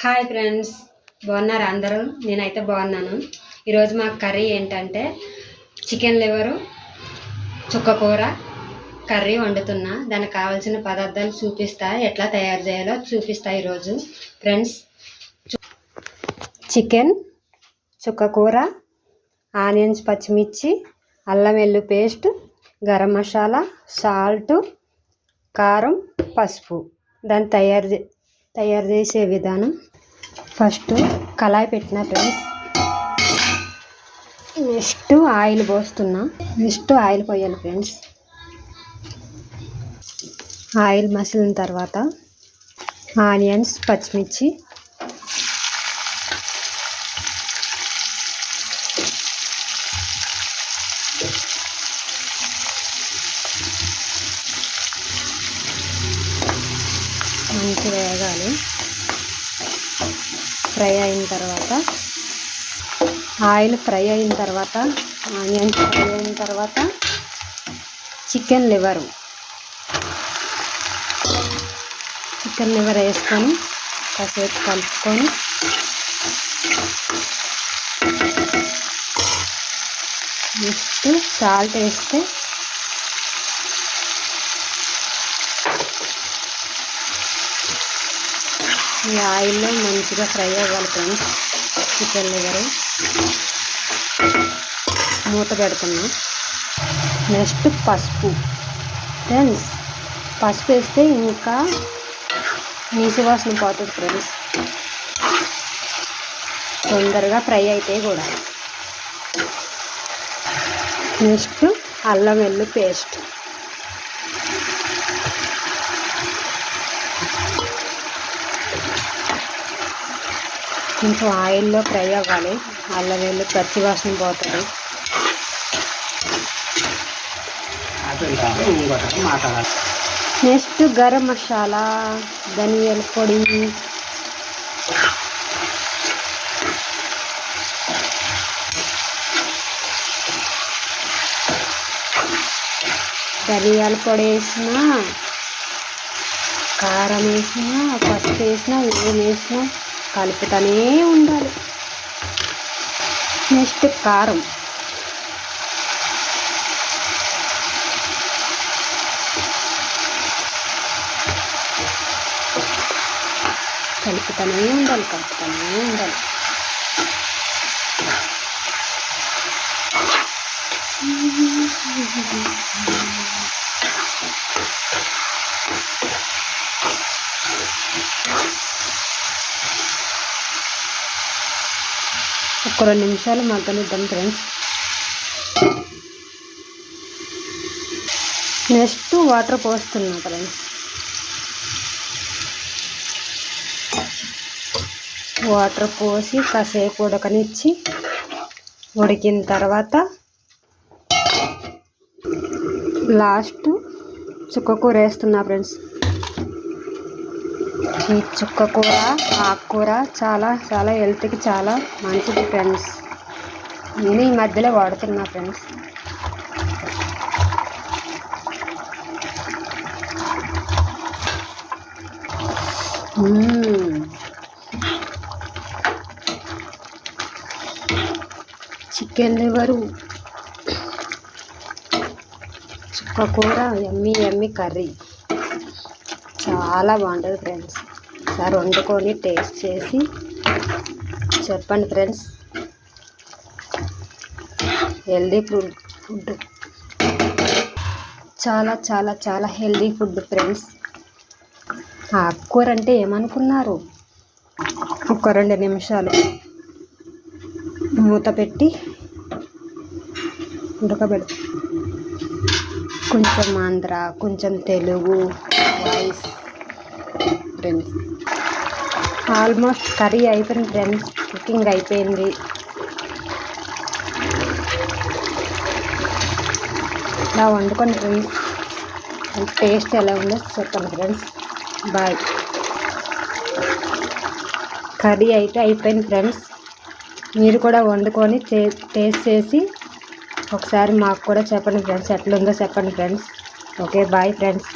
Hi friends బాగున్నారా అందరూ? నేనైతే బాగున్నాను. ఈరోజు మా కర్రీ ఏంటంటే చికెన్ లివరు చుక్కకూర కర్రీ వండుతున్నా. దానికి కావాల్సిన పదార్థాలు చూపిస్తా. ఎట్లా తయారు చేయాలో చూపిస్తా ఈరోజు. ఫ్రెండ్స్ చికెన్ చుక్కకూర ఆనియన్స్ పచ్చిమిర్చి అల్లం వెల్లు పేస్ట్ గరం మసాలా సాల్ట్ కారం పసుపు. దాన్ని తయారు చే తయారు చేసే విధానం. ఫస్ట్ కళాయి పెట్టిన ఫ్రెండ్స్. నెక్స్ట్ ఆయిల్ పోస్తున్నా. నెక్స్ట్ ఆయిల్ పోయాలి ఫ్రెండ్స్. ఆయిల్ మసిలిన తర్వాత ఆనియన్స్ పచ్చిమిర్చి మంచి వేగాలి. ఫ్రై అయిన తర్వాత ఆయిల్ ఫ్రై అయిన తర్వాత ఆనియన్స్ ఫ్రై అయిన తర్వాత చికెన్ లివరు. చికెన్ లివర్ వేసుకొని కాసేపు కలుపుకొని నెక్స్ట్ సాల్ట్ వేస్తే ఈ ఆయిల్లో మంచిగా ఫ్రై అవ్వాలి ఫ్రెండ్స్ చికెన్ లివర్ మూత పెడుతున్నా. నెక్స్ట్ పసుపు. ఫ్రెండ్స్ పసుపు వేస్తే ఇంకా నీసు వాసన పోతుంది ఫ్రెండ్స్. తొందరగా ఫ్రై అవుతాయి కూడా. నెక్స్ట్ అల్లం వెల్లు పేస్ట్. కొంచెం ఆయిల్లో ఫ్రై అవ్వాలి. అల్లం వెల్లు పచ్చి వాసన పోతుంది. నెక్స్ట్ గరం మసాలా ధనియాల పొడి. ధనియాల పొడి వేసిన కారం వేసిన పసుపు వేసిన ఏం వేసినా కలుపుతూనే ఉండాలి. నెక్స్ట్ కారం. కలుపుతూనే ఉండాలి కలుపుతూనే ఉండాలి. ఒక రెండు నిమిషాలు మగ్గనిద్దాం ఫ్రెండ్స్. నెక్స్ట్ వాటర్ పోస్తున్నా ఫ్రెండ్స్. వాటర్ పోసి కాసేపు ఉడకనిచ్చి ఉడికిన తర్వాత లాస్ట్ చుక్కకూర వేస్తున్నా ఫ్రెండ్స్. ఈ చుక్క కూర ఆకుకూర చాలా చాలా హెల్త్కి చాలా మంచిది ఫ్రెండ్స్ నేను ఈ మధ్యలో వాడుతున్నా ఫ్రెండ్స్ చికెన్ లివరు చుక్క కూర ఎమ్మి ఎమ్మి కర్రీ చాలా బాగుంటుంది ఫ్రెండ్స్. సార్ వండుకొని టేస్ట్ చేసి చెప్పండి ఫ్రెండ్స్. Healthy food food. చాలా చాలా చాలా హెల్దీ ఫుడ్ ఫ్రెండ్స్. ఆకుకూర అంటే ఏమనుకున్నారు? ఒక రెండు నిమిషాలు మూత పెట్టి ఉడకబెడు కొంచెం ఆంధ్ర కొంచెం Telugu voice friends almost curry అయిపోయింది ఫ్రెండ్స్. కుకింగ్ అయిపోయింది. ఇలా వండుకొని ఫ్రెండ్స్ టేస్ట్ ఎలా ఉందో చెప్పండి ఫ్రెండ్స్. బాయ్. కర్రీ అయితే అయిపోయింది ఫ్రెండ్స్. మీరు కూడా వండుకొని టేస్ట్ చేసి ఒకసారి మాకు కూడా చెప్పండి ఫ్రెండ్స్. ఎట్లుందో చెప్పండి ఫ్రెండ్స్. Okay bye friends.